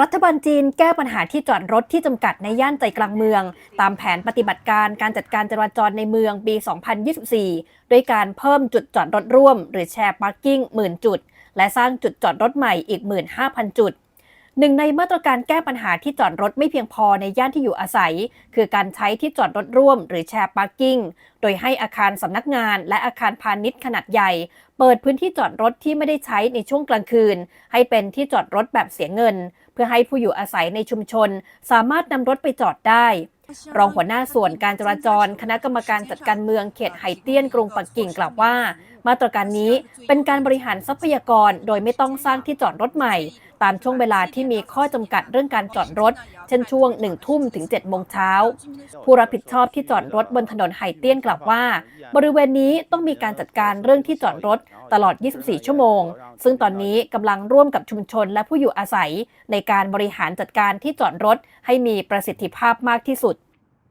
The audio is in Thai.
รัฐบาลจีนแก้ปัญหาที่จอดรถที่จำกัดในย่านใจกลางเมือง ตามแผนปฏิบัติการการจัดการจราจรในเมืองปี 2024 ด้วยการเพิ่มจุดจอดรถร่วม หรือแชร์พาร์กิ้งหมื่นจุด และสร้างจุดจอดรถใหม่อีก 15,000 จุดหนึ่งในมาตรการแก้ปัญหาที่จอดรถไม่เพียงพอในย่านที่อยู่อาศัย คือการใช้ที่จอดรถร่วม หรือแชร์พาร์กิ้ง โดยให้อาคารสำนักงานและอาคารพาณิชย์ขนาดใหญ่ เปิดพื้นที่จอดรถที่ไม่ได้ใช้ในช่วงกลางคืน ให้เป็นที่จอดรถแบบเสียเงิน เพื่อให้ผู้อยู่อาศัยในชุมชน สามารถนำรถไปจอดได้ รองหัวหน้าส่วนการจราจร คณะกรรมการจัดการเมืองเขตไหเตี้ยนกรุงปักกิ่งกล่าวว่า มาตรการนี้เป็นการบริหารทรัพยากรโดยไม่ต้องสร้างที่จอดรถใหม่ ตามช่วงเวลาที่มีข้อจำกัดเรื่องการจอดรถ เช่นช่วง1ทุ่มถึง7โมงเช้า ผู้รับผิดชอบที่จอดรถบนถนนไห่เตี้ยนกล่าวว่า บริเวณนี้ต้องมีการจัดการเรื่องที่จอดรถตลอด 24 ชั่วโมง ซึ่งตอนนี้กำลังร่วมกับชุมชนและผู้อยู่อาศัย ในการบริหารจัดการที่จอดรถให้มีประสิทธิภาพมากที่สุด